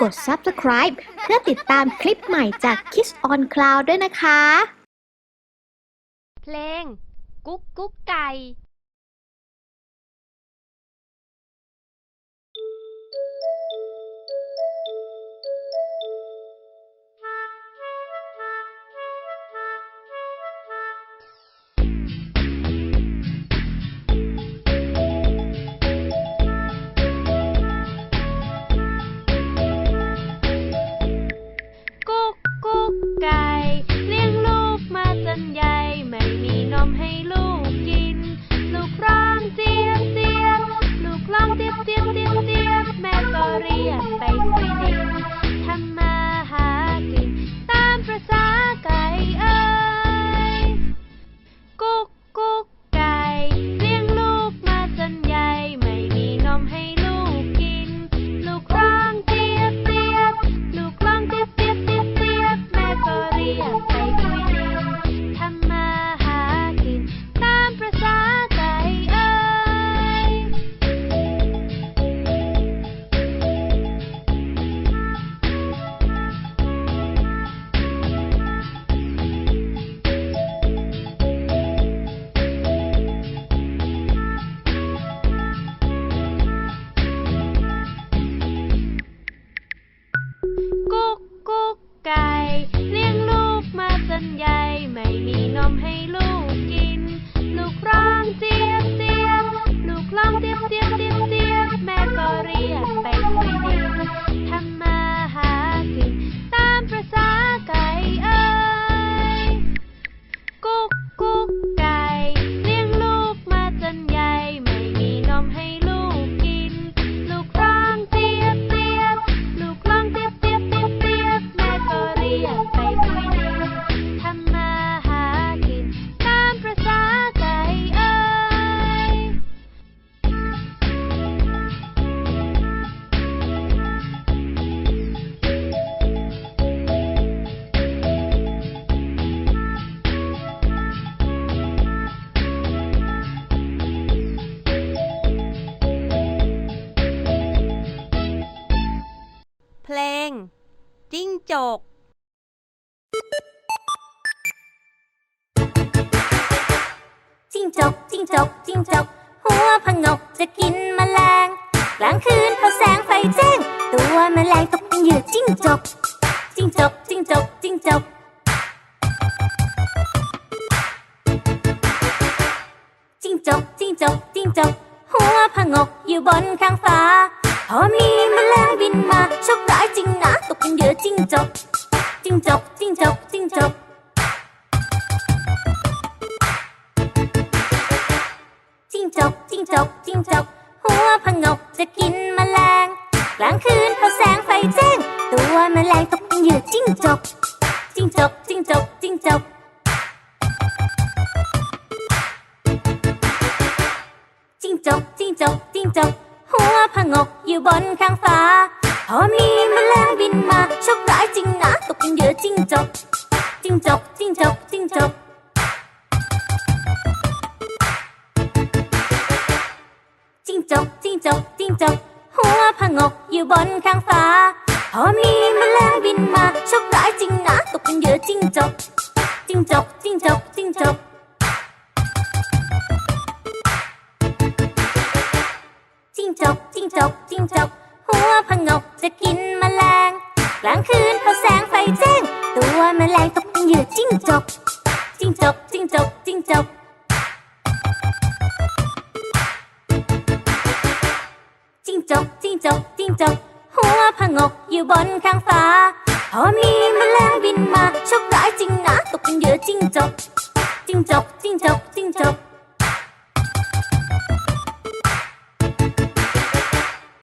กด Subscribe เพื่อติดตามคลิปใหม่จาก Kiss on Cloud ด้วยนะคะ เพลง กุ๊กกุ๊กไก่ ต ง จิ้งจก จิ้งจก จิ้งจก จิ้งจก หัวผงกจะกินแมลง กลางคืนพอแสงไฟแจ้ง ตัวแมลงตกเป็นเหยื่อจิ้งจก จิ้งจก จิ้งจก จิ้งจก จิ้งจก จิ้งจก จิ้งจก หัวผงกอยู่บนข้างฟ้า พอมีแมลงบินมาชคร้าย จริงนะตกเป็นเหยื่อจิ้งจกจิ้งจกจิ้งจกจิ้งจกจิ้งจกจิ้งจกจิ้งจกหัวผงกจะกินแมลงกลางคืนพอแสงไฟแจ้ง ตัวแมลงตกเป็นเหยื่อจิ้งจกจิ้งจกจิ้งจกจิ้งจกจิ้งจกจิ้งจกจิ้งจกหัวผงกอยู่บนข้างฟ้าพอมีแม นมาโชคร้ายจริงนะตกเป็นเหยื่อจิ้งจกจิ้งจกจิ้งจกจิ้งจกจิ้งจกจิ้งจกจิ้งจกหัวผงกอยู่บนข้างฟ้า พอมีแมลงบินมาโชคร้ายจริงนะตกเป็นเหยื่อจิ้งจกจิ้งจกจิ้งจกจิ้งจกจิ้งจกจิ้งจกจิ้งจกหัวผงกจะกิน แมลงตกเป็นเหยื่อจิ้งจก จิ้งจก จิ้งจก จิ้งจก จิ้งจก จิ้งจก จิ้งจก หัวผงกอยู่บนข้างฟ้าพอมีแมลงบินมาโชคร้ายจริงนะ